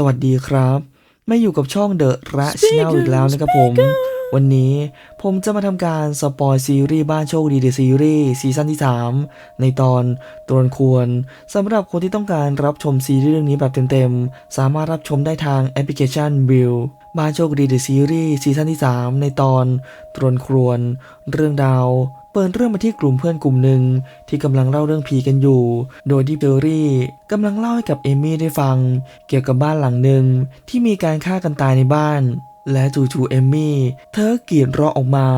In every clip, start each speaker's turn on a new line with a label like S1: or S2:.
S1: สวัสดีครับมาอยู่กับช่องเดอะระชแนลอีกแล้วนะครับผม วันนี้ผมจะมาทำการสปอยซีรีส์บ้านโชคดีเดอะซีรีส์ซีซั่นที่ 3 ในตอนตรวนควรสำหรับคนที่ต้องการรับชมซีรีส์เรื่องนี้แบบเต็มๆ สามารถรับชมได้ทางแอปพลิเคชันวิวบ้านโชคดีเดอะซีรีส์ซีซั่นที่ 3 ในตอนตรวนครวนเรื่องดาว เปิดเรื่องมาที่กลุ่มเพื่อนกลุ่มหนึ่งที่กำลังเล่าเรื่องผีกันอยู่ โดยที่เบลรี่กำลังเล่าให้กับเอมี่ได้ฟัง เกี่ยวกับบ้านหลังหนึ่งที่มีการฆ่ากันตายในบ้าน และจู่ๆเอมี่เธอกรีดร้องออกมา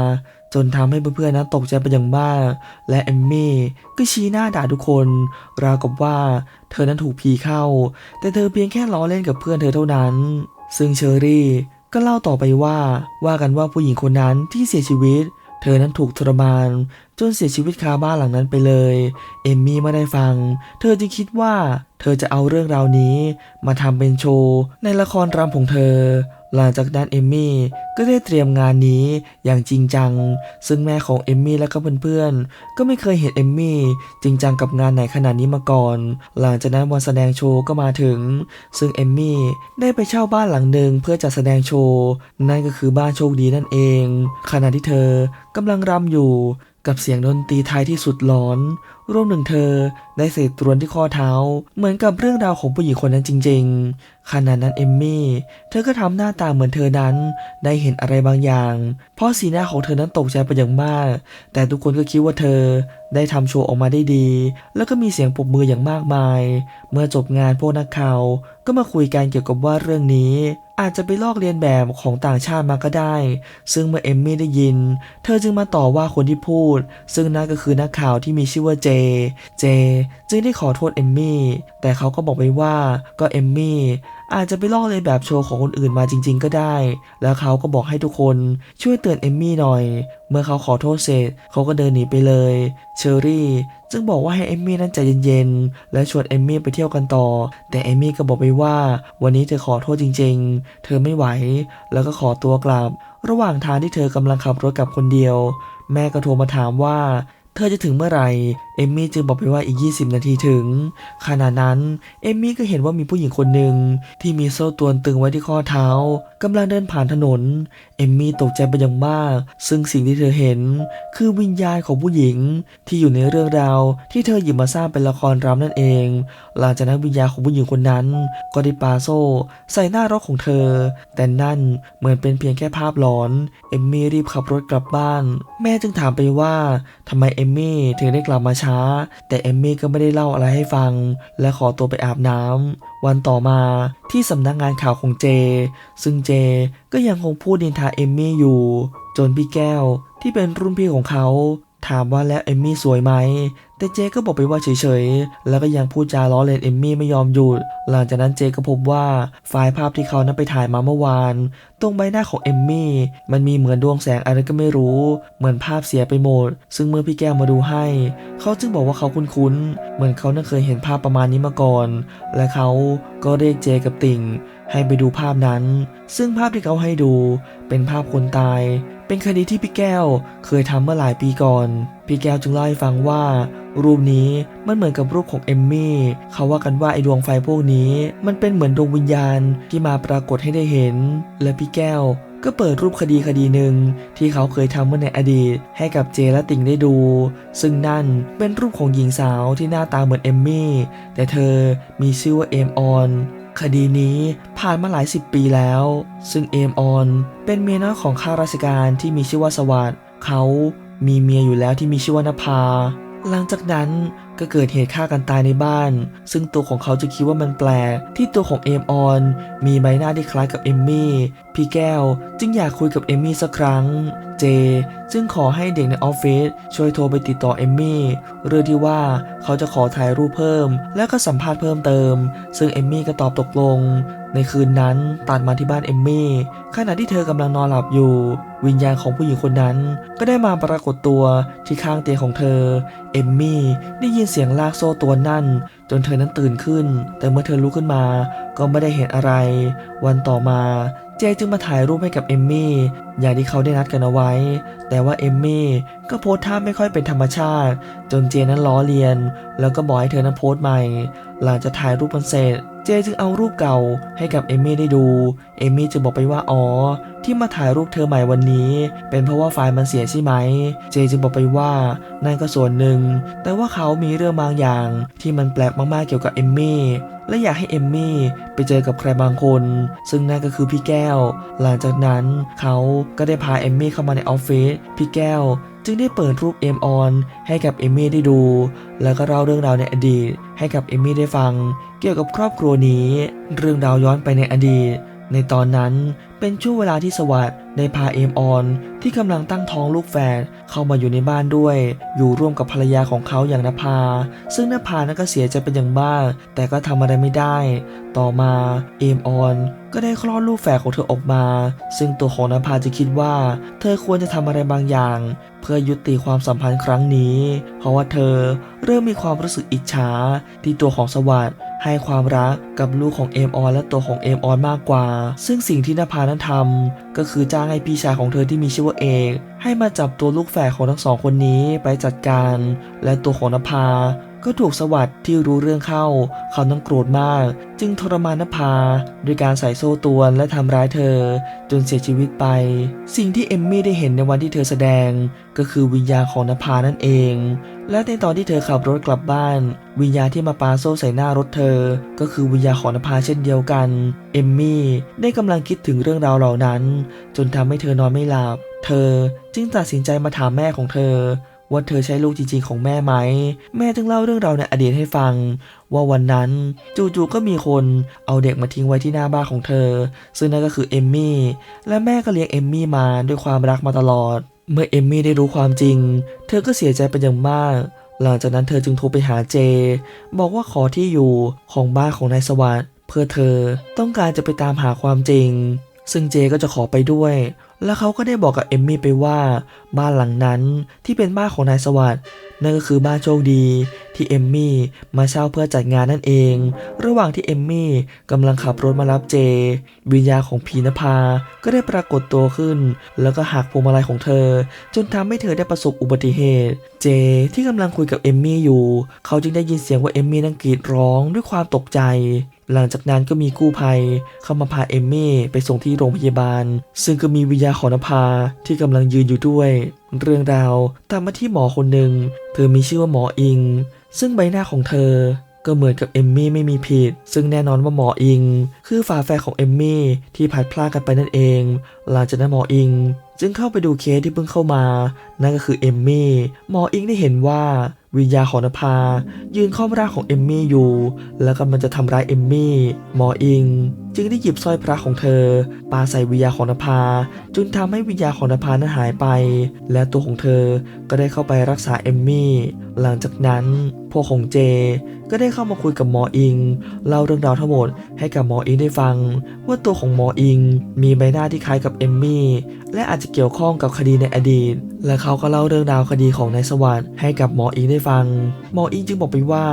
S1: จนทำให้เพื่อนๆนั้นตกใจเป็นอย่างมาก และเอมมี่ก็ชี้หน้าด่าทุกคน ราวกับว่าเธอนั้นถูกผีเข้า แต่เธอเพียงแค่ล้อเล่นกับเพื่อนเธอเท่านั้น ซึ่งเชอรี่ก็เล่าต่อไปว่าว่ากันว่าผู้หญิงคนนั้นที่เสียชีวิต เธอนั้นถูกทรมาน จนเสียชีวิตคาบ้านหลังนั้นไปเลย เอมมี่ไม่ได้ฟัง เธอจึงคิดว่าเธอจะเอาเรื่องราวนี้ มาทำเป็นโชว์ในละครรำของเธอ หลังจากนั้นเอมมี่ก็ได้เตรียมงานนี้อย่างจริงจัง ซึ่งแม่ของเอมมี่และก็เพื่อนๆ ก็ไม่เคยเห็นเอมมี่จริงจังกับงานไหนขนาดนี้มาก่อน หลังจากนั้นวันแสดงโชว์ก็มาถึง ซึ่งเอมมี่ได้ไปเช่าบ้านหลังหนึ่งเพื่อจัดแสดงโชว์ นั่นก็คือบ้านโชคดีนั่นเอง ขณะที่เธอกำลังรำอยู่ กับเสียงดนตรีไทยที่สุดหลอน รวมถึงเธอได้เศษตรวนที่ข้อเท้า เหมือนกับเรื่องราวของผู้หญิงคนนั้นจริง ๆ ขณะนั้นเอมมี่ เธอก็ทำหน้าตาเหมือนเธอนั้น ได้เห็นอะไรบางอย่าง เพราะสีหน้าของเธอนั้นตกใจไปอย่างมาก แต่ทุกคนก็คิดว่าเธอได้ทำโชว์ออกมาได้ดี แล้วก็มีเสียงปรบมืออย่างมากมาย เมื่อจบงานพวกนักข่าวก็มาคุยกันเกี่ยวกับว่าเรื่องนี้ อาจจะไปลอกเลียนแบบของต่างชาติมาก็ได้ ซึ่งเมื่อเอมมี่ได้ยิน เธอจึงมาต่อว่าคนที่พูด ซึ่งนั่นก็คือนักข่าวที่มีชื่อว่าเจ เจ จึงได้ขอโทษเอมมี่ แต่เขาก็บอกไปว่าก็เอมมี่ อาจจะไปลอกเลียนแบบโชว์ของคนอื่นมาจริง ๆ ก็ได้ แล้วเขาก็บอกให้ทุกคนช่วยเตือนเอมมี่หน่อย เมื่อเขาขอโทษเสร็จเขาก็เดินหนีไปเลย เชอรี่จึงบอกว่าให้เอมมี่นั้นใจเย็นๆ และชวนเอมมี่ไปเที่ยวกันต่อ แต่เอมมี่ก็บอกไปว่า วันนี้เธอขอโทษจริง ๆ เธอไม่ไหว แล้วก็ขอตัวกลับ ระหว่างทางที่เธอกำลังขับรถกลับคนเดียว แม่ก็โทรมาถามว่า เธอจะถึงเมื่อไหร่ เอมมี่จึงบอกไปว่าอีก 20 นาทีถึง ขณะนั้น เอมมี่ก็เห็นว่ามีผู้หญิงคนหนึ่งที่มีโซ่ตรวนตึงไว้ที่ข้อเท้ากำลังเดินผ่านถนน เอมมี่ตกใจเป็นอย่างมาก ซึ่งสิ่งที่เธอเห็น คือวิญญาณของผู้หญิงที่อยู่ในเรื่องราวที่เธอหยิบมาสร้างเป็นละครรำนั่นเอง หลังจากนั้นวิญญาณของผู้หญิงคนนั้น ก็ได้ปาโซ่ ใส่หน้ารถของเธอ แต่นั่นเหมือนเป็นเพียงแค่ภาพหลอน เอมมี่รีบขับรถกลับบ้าน แม่จึงถามไปว่าทำไมเอมมี่ถึงได้กลับมาช้าแต่เอมมี่ก็ไม่ได้เล่าอะไรให้ฟัง และขอตัวไปอาบน้ำวันต่อมาที่สำนักงานข่าวของเจ ซึ่งเจก็ยังคงพูดดินทาเอมมี่อยู่ จนพี่แก้วที่เป็นรุ่นพี่ของเขา ถามว่าแล้วเอมมี่สวยไหม แต่เจก็บอกไปว่าเฉยๆ แล้วก็ยังพูดจาล้อเล่นเอมมี่ไม่ยอมหยุด หลังจากนั้นเจก็พบว่าไฟล์ภาพที่เขานั้นไปถ่ายมาเมื่อวาน ตรงใบหน้าของเอมมี่มันมีเหมือนดวงแสงอะไรก็ไม่รู้ เหมือนภาพเสียไปหมด ซึ่งเมื่อพี่แก้วมาดูให้ เขาจึงบอกว่าเขาคุ้นๆ เหมือนเขานั้นเคยเห็นภาพประมาณนี้มาก่อน และเขาก็เรียกเจกับติ่งให้ไปดูภาพนั้น ซึ่งภาพที่เขาให้ดูเป็นภาพคนตาย เป็นคดีที่พี่แก้วเคยทำเมื่อหลายปีก่อน พี่แก้วจึงเล่าให้ฟังว่า รูปนี้มันเหมือนกับรูปของเอมมี่ เขาว่ากันว่าไอดวงไฟพวกนี้ มันเป็นเหมือนดวงวิญญาณที่มาปรากฏให้ได้เห็น และพี่แก้วก็เปิดรูปคดีคดีหนึ่งที่เขาเคยทำเมื่อในอดีตให้กับเจและติงได้ดู ซึ่งนั่นเป็นรูปของหญิงสาวที่หน้าตาเหมือนเอมมี่ แต่เธอมีชื่อว่าเอมออน คดีนี้ผ่านมาหลายสิบปีแล้ว ซึ่งเอมออนเป็นเมียน้อยของข้าราชการที่มีชื่อว่าสวัสด์เขามีเมียอยู่แล้วที่มีชื่อว่านภา หลังจากนั้น ก็เกิดเหตุฆ่ากันตายในบ้าน ซึ่งตัวของเขาจะคิดว่ามันแปลกที่ตัวของเอมออน มีใบหน้าที่คล้ายกับเอมมี่ พี่แก้วจึงอยากคุยกับเอมมี่สักครั้ง เจ จึงขอให้เด็กในออฟฟิศช่วยโทรไปติดต่อเอมมี่เรื่องที่ว่าเขาจะขอถ่ายรูปเพิ่ม และก็สัมภาษณ์เพิ่มเติม ซึ่งเอมมี่ก็ตอบตกลงในคืนนั้นตัดมาที่บ้านเอมมี่ขณะที่เธอกำลังนอนหลับอยู่ วิญญาณของผู้หญิงคนนั้น ก็ได้มาปรากฏตัวที่ข้างเตียงของเธอเอมมี่ได้ยินเสียงลากโซ่ตัวนั่น จนเธอนั้นตื่นขึ้น แต่เมื่อเธอลุกขึ้นมา ก็ไม่ได้เห็นอะไร วันต่อมาเจจจึงมาถ่ายรูปให้กับเอมมี่อย่างที่เขาได้นัดกันเอาไว้ แต่ว่าเอมมี่ก็โพสท่าไม่ค่อยเป็นธรรมชาติ จนเจนั้นล้อเลียน แล้วก็บอกให้เธอนั้นโพสต์ใหม่ หลังจากถ่ายรูปกันเสร็จเจจึงเอารูปเก่าให้กับเอมมี่ได้ดู เอมมี่จึงบอกไปว่าอ๋อที่มาถ่ายรูปเธอใหม่วันนี้ เป็นเพราะว่าไฟล์มันเสียใช่ไหม เจจึงบอกไปว่านั่นก็ส่วนหนึ่ง แต่ว่าเขามีเรื่องบางอย่างที่มันแปลกมากๆเกี่ยวกับเอมมี่และอยากให้เอมมี่ไปเจอกับใครบางคน ซึ่งนั่นก็คือพี่แก้ว หลังจากนั้นเขาก็ได้พาเอมมี่เข้ามาในออฟฟิศพี่แก้ว จึงได้เปิดรูปเอมออนให้กับเอมมี่ได้ดู แล้วก็เล่าเรื่องราวในอดีต ให้กับเอมมี่ได้ฟัง เกี่ยวกับครอบครัวนี้ เรื่องราวย้อนไปในอดีต ในตอนนั้น เป็นช่วงเวลาที่สวัสด์ได้พาเอมออน ที่กำลังตั้งท้องลูกแฝดเข้ามาอยู่ในบ้านด้วย อยู่ร่วมกับภรรยาของเขาอย่างนภา ซึ่งนภานั้นก็เสียใจเป็นอย่างมาก แต่ก็ทำอะไรไม่ได้ ต่อมาเอมออนก็ได้คลอดลูกแฝดของเธอออกมา ซึ่งตัวของนภาจะคิดว่า เธอควรจะทำอะไรบางอย่าง เพื่อยุติความสัมพันธ์ครั้งนี้ เพราะว่าเธอเริ่มมีความรู้สึกอิจฉาที่ตัวของสวัสด์ให้ความรักกับลูกของเอมออนและตัวของเอมออนมากกว่า ซึ่งสิ่งที่นภานั้นทำก็คือจ้างให้พี่ชายของเธอที่มีชื่อว่าเอกให้มาจับตัวลูกแฝดของทั้งสองคนนี้ไปจัดการ และตัวของนภาก็ถูกสวัสด์ที่รู้เรื่องเข้า เขาต้องโกรธมาก จึงทรมานนภาด้วยการใส่โซ่ตวนและทำร้ายเธอ จนเสียชีวิตไป สิ่งที่เอมมี่ได้เห็นในวันที่เธอแสดง ก็คือวิญญาณของนภานั่นเอง และในตอนที่เธอขับรถกลับบ้าน วิญญาณที่มาปาโซ่ใส่หน้ารถเธอ ก็คือวิญญาณของนภาเช่นเดียวกัน เอมมี่ได้กำลังคิดถึงเรื่องราวเหล่านั้น จนทำให้เธอนอนไม่หลับ เธอจึงตัดสินใจมาถามแม่ของเธอ ว่าเธอใช่ลูกจริงๆของแม่ไหม แม่จึงเล่าเรื่องราวในอดีตให้ฟัง ว่าวันนั้นจู่ๆก็มีคนเอาเด็กมาทิ้งไว้ที่หน้าบ้านของเธอ ซึ่งนั่นก็คือเอมมี่และแม่ก็เลี้ยงเอมมี่มาด้วยความรักมาตลอด เมื่อเอมมี่ได้รู้ความจริง เธอก็เสียใจเป็นอย่างมาก หลังจากนั้นเธอจึงโทรไปหาเจ บอกว่าขอที่อยู่ของบ้านของนายสวัสด์เพื่อเธอต้องการจะไปตามหาความจริง ซึ่งเจก็จะขอไปด้วย แล้วเขาก็ได้บอกกับเอมมี่ไปว่า บ้านหลังนั้นที่เป็นบ้านของนายสวัสด์นั่นก็คือบ้านโชคดีที่เอมมี่มาเช่าเพื่อจัดงานนั่นเอง ระหว่างที่เอมมี่กำลังขับรถมารับเจ วิญญาของพีนภาก็ได้ปรากฏตัวขึ้น แล้วก็หักพวงมาลัยของเธอ จนทำให้เธอได้ประสบอุบัติเหตุ เจที่กำลังคุยกับเอมมี่อยู่ เขาจึงได้ยินเสียงว่าเอมมี่นั่งกรีดร้องด้วยความตกใจ หลังจากนั้นก็มีกู้ภัยเข้ามาพาเอมมี่ไปส่งที่โรงพยาบาล ซึ่งก็มีวิญญาขอนภาที่กำลังยืนอยู่ด้วย เรื่องราวตามมาที่หมอคนหนึ่ง เธอมีชื่อว่าหมออิง ซึ่งใบหน้าของเธอก็เหมือนกับเอมมี่ไม่มีผิด ซึ่งแน่นอนว่าหมออิง คือฝาแฝดของเอมมี่ที่พัดพลาดกันไปนั่นเอง หลังจากนั้นหมออิงจึงเข้าไปดูเคสที่เพิ่งเข้ามา นั่นก็คือเอมมี่ หมออิงได้เห็นว่าวิญญาณของนภา ยืนข้อมร่างของเอมมี่อยู่ แล้วกำลังจะทำร้ายเอมมี่ หมออิง จึงได้หยิบสร้อยพระของเธอปาใส่วิญญาณของนภาจนทำให้วิญญาณของนภานั้นหายไป และตัวของเธอก็ได้เข้าไปรักษาเอมมี่ หลังจากนั้นพวกของเจก็ได้เข้ามาคุยกับหมออิงเล่าเรื่องราวทั้งหมดให้กับหมออิงได้ฟัง ว่าตัวของหมออิง มีใบหน้าที่คล้ายกับเอมมี่และอาจจะเกี่ยวข้องกับคดีในอดีต และเขาก็เล่าเรื่องราวคดีของนายสวัสด์ให้กับหมออิงได้ฟัง หมออิงจึงบอกไปว่า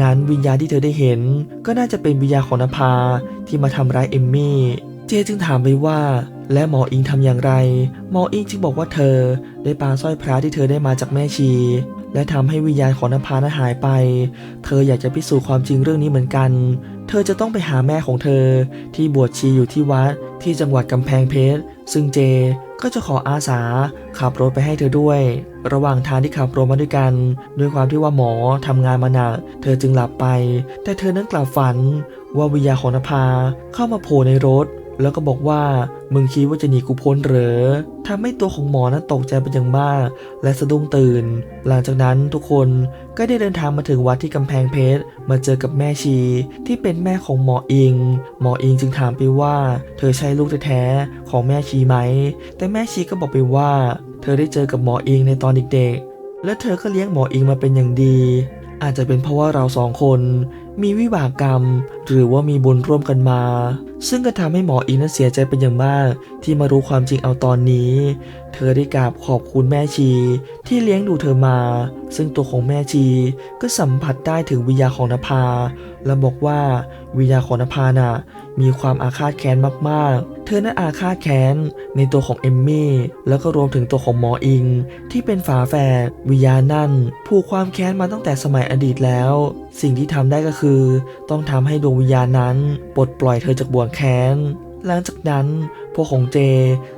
S1: งานวิญญาณที่เธอได้เห็น ก็น่าจะเป็นวิญญาณของนภาที่มาทำร้ายเอมมี่ เจจึงถามไปว่า และหมออิงทำอย่างไร หมออิงจึงบอกว่าเธอได้ปาสร้อยพระที่เธอได้มาจากแม่ชี และทำให้วิญญาณของนภานั้นหายไป เธออยากจะพิสูจน์ความจริงเรื่องนี้เหมือนกัน เธอจะต้องไปหาแม่ของเธอ ที่บวชชีอยู่ที่วัดที่จังหวัดกำแพงเพชร ซึ่งเจก็จะขออาสาขับรถไปให้เธอด้วย ระหว่างทางที่ขับรถมาด้วยกัน ด้วยความที่ว่าหมอทำงานมาหนัก เธอจึงหลับไป แต่เธอนั้นกลับฝันว่าวิญญาณของนภาเข้ามาโผล่ในรถ แล้วก็บอกว่ามึงคิดว่าจะหนีกูพ้นเหรอทำให้ตัวของหมอนั้นตกใจเป็นอย่างมาก และสะดุ้งตื่น หลังจากนั้นทุกคนก็ได้เดินทางมาถึงวัดที่กำแพงเพชร มาเจอกับแม่ชี ที่เป็นแม่ของหมออิง หมออิงจึงถามไปว่า เธอใช่ลูกแท้ๆของแม่ชีไหม แต่แม่ชีก็บอกไปว่า เธอได้เจอกับหมออิงในตอนเด็กๆ และเธอก็เลี้ยงหมออิงมาเป็นอย่างดี อาจจะเป็นเพราะว่าเราสองคนมีวิบากกรรม หรือว่ามีบุญร่วมกันมา ซึ่งก็ทำให้หมออิงนั้นเสียใจเป็นอย่างมาก ที่มารู้ความจริงเอาตอนนี้ เธอได้กราบขอบคุณแม่ชี ที่เลี้ยงดูเธอมา ซึ่งตัวของแม่ชีก็สัมผัสได้ถึงวิญญาของนภา และบอกว่าวิญญาของนภาน่ะ มีความอาฆาตแค้นมากๆ เธอนั้นอาฆาตแค้นในตัวของเอมมี่ แล้วก็รวมถึงตัวของหมออิง ที่เป็นฝาแฝดวิญญาณนั่นผูกความแค้นมาตั้งแต่สมัยอดีตแล้ว สิ่งที่ทำได้ก็คือ ต้องทำให้ดวงวิญญาณนั้นปลดปล่อยเธอจากบ่วงแค้น หลังจากนั้นพวกของเจ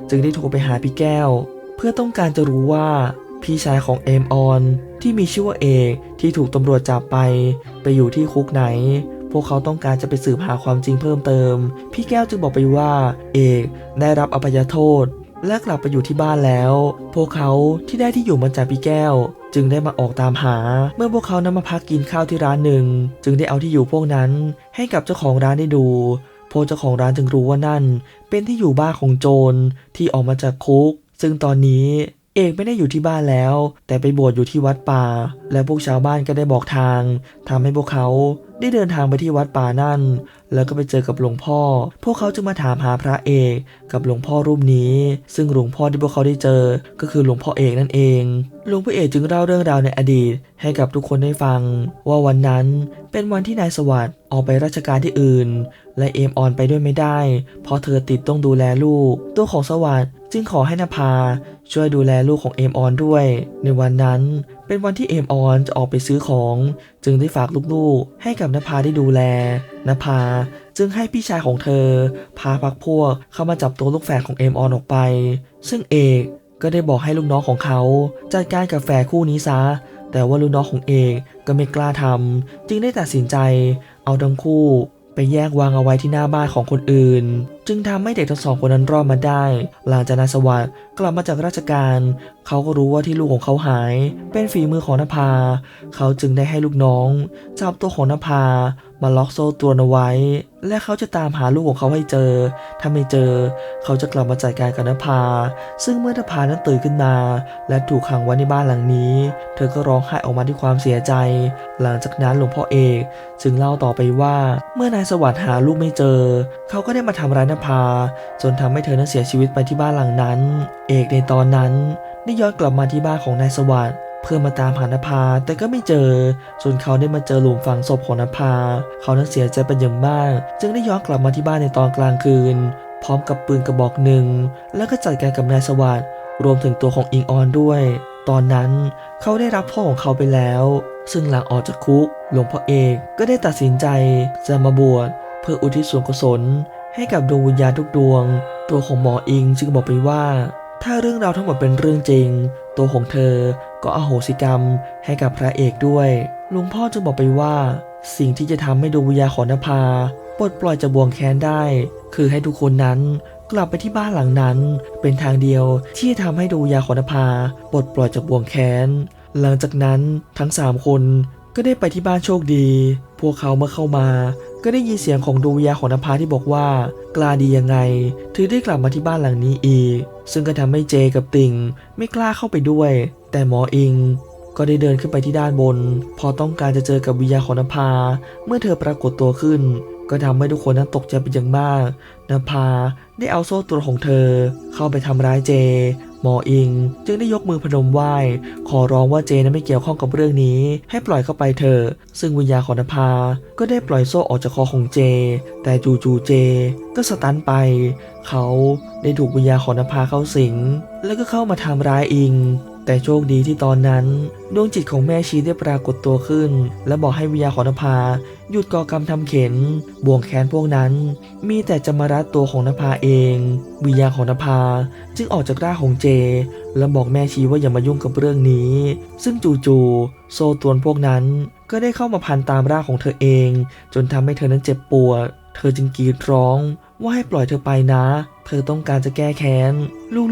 S1: จึงได้โทรไปหาพี่แก้ว เพื่อต้องการจะรู้ว่าพี่ชายของเอมออนที่มีชื่อว่าเอกที่ถูกตำรวจจับไป ไปอยู่ที่คุกไหน วกเขาต้องการจะไปสืบหาความจริงเพิ่มเติม พี่แก้วจึงบอกไปว่า เอกได้รับอภัยโทษ และกลับไปอยู่ที่บ้านแล้ว พวกเขาที่ได้ที่อยู่มาจากพี่แก้ว จึงได้มาออกตามหา เมื่อพวกเขานำมาพักกินข้าวที่ร้านหนึ่ง จึงได้เอาที่อยู่พวกนั้นให้กับเจ้าของร้านได้ดูพวกเจ้าของร้านจึงรู้ว่านั่น เป็นที่อยู่บ้านของโจรที่ออกมาจากคุก ซึ่งตอนนี้เอกไม่ได้อยู่ที่บ้านแล้ว แต่ไปบวชอยู่ที่วัดป่า และพวกชาวบ้านก็ได้บอกทางทำให้พวกเขา ได้เดินทางไปที่วัดป่านั่น แล้วก็ไปเจอกับหลวงพ่อ พวกเขาจึงมาถามหาพระเอกกับหลวงพ่อรูปนี้ ซึ่งหลวงพ่อที่พวกเขาได้เจอ ก็คือหลวงพ่อเอกนั่นเอง หลวงพ่อเอกจึงเล่าเรื่องราวในอดีต ให้กับทุกคนได้ฟัง ว่าวันนั้นเป็นวันที่นายสวัสด์ออกไปราชการที่อื่น และเอมออนไปด้วยไม่ได้ เพราะเธอติดต้องดูแลลูก ตัวของสวัสด์จึงขอให้นภาช่วยดูแลลูกของเอมออนด้วย ในวันนั้น เป็นวันที่เอมออนจะออกไปซื้อของ จึงได้ฝากลูกๆ ให้กับนภาได้ดูแลนภาจึงให้พี่ชายของเธอ พาพักพวกเข้ามาจับตัวลูกแฝดของเอมออนออกไป ซึ่งเอกก็ได้บอกให้ลูกน้องของเขาจัดการกับแฝดคู่นี้ซะ แต่ว่าลูกน้องของเอกก็ไม่กล้าทำจึงได้ตัดสินใจ เอาทั้งคู่ไปแยกวางเอาไว้ที่หน้าบ้านของคนอื่น จึงทำให้เด็กทั้งสองคนนั้นรอดมาได้ หลังจากนายสวัสด์กลับมาจากราชการ เขาก็รู้ว่าที่ลูกของเขาหาย เป็นฝีมือของนภา เขาจึงได้ให้ลูกน้อง จับตัวของนภา มาล็อกโซ่ตรวนเอาไว้ และเขาจะตามหาลูกของเขาให้เจอ ถ้าไม่เจอ เขาจะกลับมาจัดการกับนภา ซึ่งเมื่อนภานั้นตื่นขึ้นมา และถูกขังไว้ในบ้านหลังนี้ เธอก็ร้องไห้ออกมาด้วยความเสียใจ หลังจากนั้นหลวงพ่อเอก จึงเล่าต่อไปว่า เมื่อนายสวัสด์หาลูกไม่เจอ เขาก็ได้มาทำร้ายนภา จนทำให้เธอนั้นเสียชีวิตไปที่บ้านหลังนั้น เอกในตอนนั้นได้ย้อนกลับมาที่บ้านของนายสวัสด์เพื่อมาตามหานภาแต่ก็ไม่เจอ จนเขาได้มาเจอหลุมฝังศพของนภา เขานั้นเสียใจเป็นอย่างมาก จึงได้ย้อนกลับมาที่บ้านในตอนกลางคืน พร้อมกับปืนกระบอกหนึ่ง แล้วก็จัดการกับนายสวัสด์รวมถึงตัวของอิงออนด้วย ตอนนั้นเขาได้รับพ่อของเขาไปแล้ว ซึ่งหลังออกจากคุกหลวงพ่อเอกก็ได้ตัดสินใจจะมาบวชเพื่ออุทิศส่วนกุศล ให้กับดวงวิญญาณทุกดวง ตัวของหมออิงจึงบอกไปว่า ถ้าเรื่องราวทั้งหมดเป็นเรื่องจริง ตัวของเธอก็อโหสิกรรมให้กับพระเอกด้วยหลวงพ่อจึงบอกไปว่า สิ่งที่จะทำให้ดวงวิญญาณของนภาปลดปล่อยจากบ่วงแค้นได้ คือให้ทุกคนนั้นกลับไปที่บ้านหลังนั้น เป็นทางเดียวที่จะทำให้ดวงวิญญาณของนภาปลดปล่อยจากบ่วงแค้นหลังจากนั้นทั้งสามคนก็ได้ไปที่บ้านโชคดี พวกเขาเมื่อเข้ามา ก็ได้ยินเสียงของดวงวิญญาณของนภาที่บอกว่ากล้าดียังไง ถึงได้กลับมาที่บ้านหลังนี้อีก ซึ่งก็ทำให้เจกับติ่งไม่กล้าเข้าไปด้วย แต่หมออิง ก็ได้เดินขึ้นไปที่ด้านบน พอต้องการจะเจอกับวิญญาณของนภา เมื่อเธอปรากฏตัวขึ้น ก็ทำให้ทุกคนนั้นตกใจเป็นอย่างมากนภาได้เอาโซ่ตรวของเธอ เข้าไปทำร้ายเจ หมออิง จึงได้ยกมือพนมไหว้ ขอร้องว่าเจนั้นไม่เกี่ยวข้องกับเรื่องนี้ ให้ปล่อยเข้าไปเถอะ ซึ่งวิญญาณของนภา ก็ได้ปล่อยโซ่ออกจากคอของเจ แต่จู่ๆเจ ก็สตันไป เขาได้ถูกวิญญาณของนภาเข้าสิง แล้วก็เข้ามาทำร้ายอิง แต่โชคดีที่ตอนนั้นดวงจิตของแม่ชีได้ปรากฏตัวขึ้น และบอกให้วิญญาณของนภาหยุดก่อกรรมทำเข็น บ่วงแค้นพวกนั้น มีแต่จะมารัดตัวของนภาเอง วิญญาณของนภาจึงออกจากร่างของเจ และบอกแม่ชีว่าอย่ามายุ่งกับเรื่องนี้ ซึ่งจู่ๆโซตวนพวกนั้นก็ได้เข้ามาพันตามร่างของเธอเอง จนทำให้เธอนั้นเจ็บปวด เธอจึงกรีดร้องว่าให้ปล่อยเธอไปนะ เธอต้องการจะแก้แค้น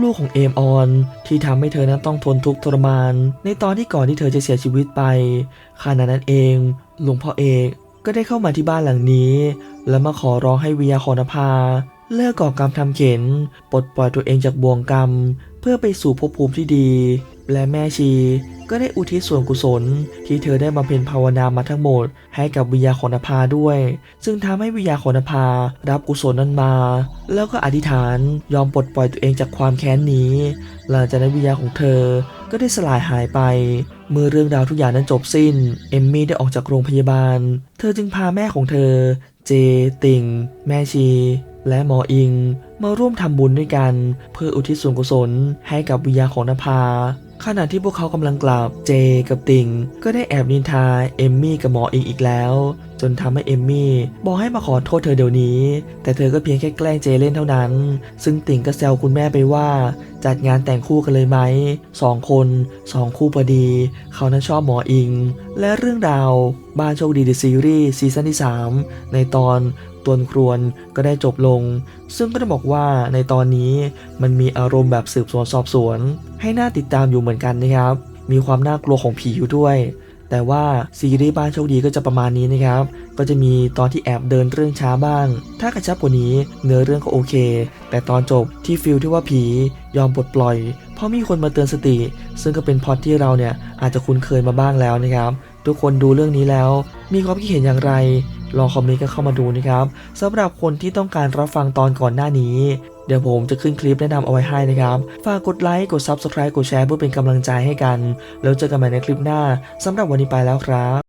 S1: ลูกๆของเอมออน ที่ทำให้เธอนั้นต้องทนทุกข์ทรมาน ในตอนที่ก่อนที่เธอจะเสียชีวิตไปขณะนั้นเองหลวงพ่อเอกก็ได้เข้ามาที่บ้านหลังนี้ และมาขอร้องให้วิยาขอนภาเลิกก่อกรรมทำเข็น ปลดปล่อยตัวเองจากบ่วงกรรม เพื่อไปสู่ภพภูมิที่ดี และแม่ชีก็ได้อุทิศส่วนกุศล ที่เธอได้มาเป็นภาวนามาทั้งหมด ให้กับวิญญาณของนภาด้วย ซึ่งทำให้วิญญาณของนภารับกุศลนั้นมา แล้วก็อธิษฐานยอมปลดปล่อยตัวเองจากความแค้นนี้ หลังจากนั้นวิญญาณของเธอก็ได้สลายหายไป เมื่อเรื่องราวทุกอย่างนั้นจบสิ้น เอมมี่ได้ออกจากโรงพยาบาล เธอจึงพาแม่ของเธอ เจ ติ่ง แม่ชี และหมออิง มาร่วมทำบุญด้วยกัน เพื่ออุทิศส่วนกุศลให้กับวิญญาณของนภา ขณะที่พวกเขากำลังกลับเจกับติงก็ได้แอบนินทาเอมมี่กับหมออิงอีกแล้ว จนทำให้เอมมี่บอกให้มาขอโทษเธอเดี๋ยวนี้ แต่เธอก็เพียงแค่แกล้งเจเล่นเท่านั้น ซึ่งติงก็แซวคุณแม่ไปว่า จัดงานแต่งคู่กันเลยไหมสองคนสองคู่พอดี เขานั้นชอบหมออิง และเรื่องราวบ้านโชคดีเดอะซีรีส์ซีซั่นที่ 3 ในตอน ตวนครวนก็ได้จบลง ซึ่งก็ต้องบอกว่าในตอนนี้มันมีอารมณ์แบบสืบสวนสอบสวน ให้น่าติดตามอยู่เหมือนกันนะครับ มีความน่ากลัวของผีอยู่ด้วย แต่ว่าซีรีส์บ้านโชคดีก็จะประมาณนี้นะครับ ก็จะมีตอนที่แอบเดินเรื่องช้าบ้าง ถ้ากระชับกว่านี้เนื้อเรื่องก็โอเค แต่ตอนจบที่ฟิลที่ว่าผียอมปลดปล่อย เพราะมีคนมาเตือนสติ ซึ่งก็เป็นพอตที่เราเนี่ยอาจจะคุ้นเคยมาบ้างแล้วนะครับ ทุกคนดูเรื่องนี้แล้ว มีความคิดเห็นอย่างไร ลองคอมเมนต์กันเข้ามาดูนะครับสำหรับคนที่ต้องการรับฟังตอนก่อนหน้านี้ เดี๋ยวผมจะขึ้นคลิปแนะนำเอาไว้ให้นะครับ ฝากกดไลค์ กด Subscribe กดแชร์เพื่อเป็นกำลังใจให้กัน แล้วเจอกันใหม่ในคลิปหน้าสำหรับวันนี้ไปแล้วครับ